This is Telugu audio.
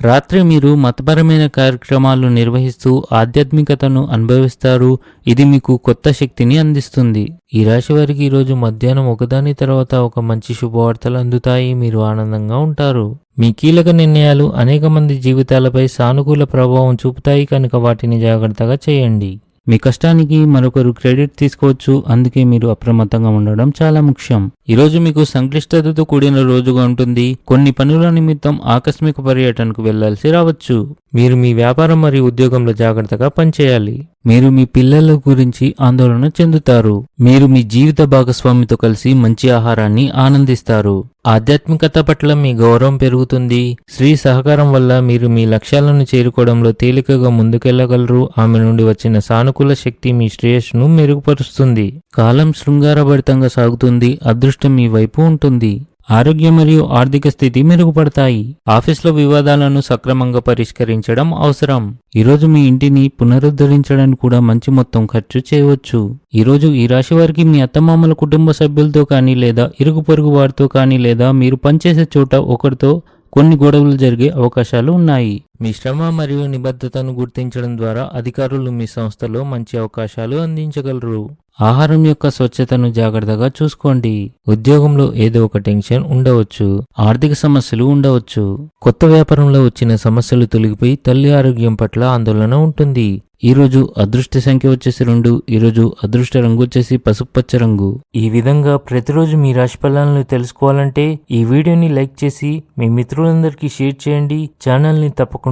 రాత్రి మీరు మతపరమైన కార్యక్రమాలు నిర్వహిస్తూ ఆధ్యాత్మికతను అనుభవిస్తారు. ఇది మీకు కొత్త శక్తిని అందిస్తుంది. ఈ రాశి వారికి ఈరోజు మధ్యాహ్నం ఒకదాని తర్వాత ఒక మంచి శుభవార్తలు అందుతాయి. మీరు ఆనందంగా ఉంటారు. మీ కీలక నిర్ణయాలు అనేక మంది జీవితాలపై సానుకూల ప్రభావం చూపుతాయి. కనుక వాటిని జాగ్రత్తగా చేయండి. మీ కష్టానికి మరొకరు క్రెడిట్ తీసుకోవచ్చు. అందుకే మీరు అప్రమత్తంగా ఉండడం చాలా ముఖ్యం. ఈ రోజు మీకు సంక్లిష్టతతో కూడిన రోజుగా ఉంటుంది. కొన్ని పనుల నిమిత్తం ఆకస్మిక పర్యటనకు వెళ్ళాల్సి రావచ్చు. మీరు మీ వ్యాపారం మరియు ఉద్యోగంలో జాగ్రత్తగా పనిచేయాలి. మీరు మీ పిల్లల గురించి ఆందోళన చెందుతారు. మీరు మీ జీవిత భాగస్వామితో కలిసి మంచి ఆహారాన్ని ఆనందిస్తారు. ఆధ్యాత్మికత పట్ల మీ గౌరవం పెరుగుతుంది. స్త్రీ సహకారం వల్ల మీరు మీ లక్ష్యాలను చేరుకోవడంలో తేలికగా ముందుకెళ్ళగలరు ఆమె నుండి వచ్చిన సానుకూల శక్తి మీ శ్రేయస్సును మెరుగుపరుస్తుంది. కాలం శృంగారభరితంగా సాగుతుంది. అదృష్టం మీ వైపు ఉంటుంది. ఆరోగ్యం మరియు ఆర్థిక స్థితి మెరుగుపడతాయి. ఆఫీస్లో వివాదాలను సక్రమంగా పరిష్కరించడం అవసరం. ఈరోజు మీ ఇంటిని పునరుద్ధరించడానికి కూడా మంచి మొత్తం ఖర్చు చేయవచ్చు. ఈరోజు ఈ రాశి వారికి మీ అత్తమామల కుటుంబ సభ్యులతో కానీ లేదా ఇరుగు పొరుగు వారితో కానీ లేదా మీరు పనిచేసే చోట ఒకరితో కొన్ని గొడవలు జరిగే అవకాశాలు ఉన్నాయి. మీ శ్రమ మరియు నిబద్ధతను గుర్తించడం ద్వారా అధికారులు మీ సంస్థలో మంచి అవకాశాలు అందించగలరు. ఆహారం యొక్క స్వచ్ఛతను జాగ్రత్తగా చూసుకోండి. ఉద్యోగంలో ఏదో ఒక టెన్షన్ ఉండవచ్చు. ఆర్థిక సమస్యలు ఉండవచ్చు. కొత్త వ్యాపారంలో వచ్చిన సమస్యలు తొలగిపోయి తల్లి ఆరోగ్యం పట్ల ఆందోళన ఉంటుంది. ఈ రోజు అదృష్ట సంఖ్య వచ్చేసి రెండు ఈ రోజు అదృష్ట రంగు వచ్చేసి పసుపుపచ్చ రంగు. ఈ విధంగా ప్రతిరోజు మీ రాశి ఫలాలను తెలుసుకోవాలంటే ఈ వీడియోని లైక్ చేసి మీ మిత్రులందరికీ షేర్ చేయండి. ఛానల్ని తప్పకుండా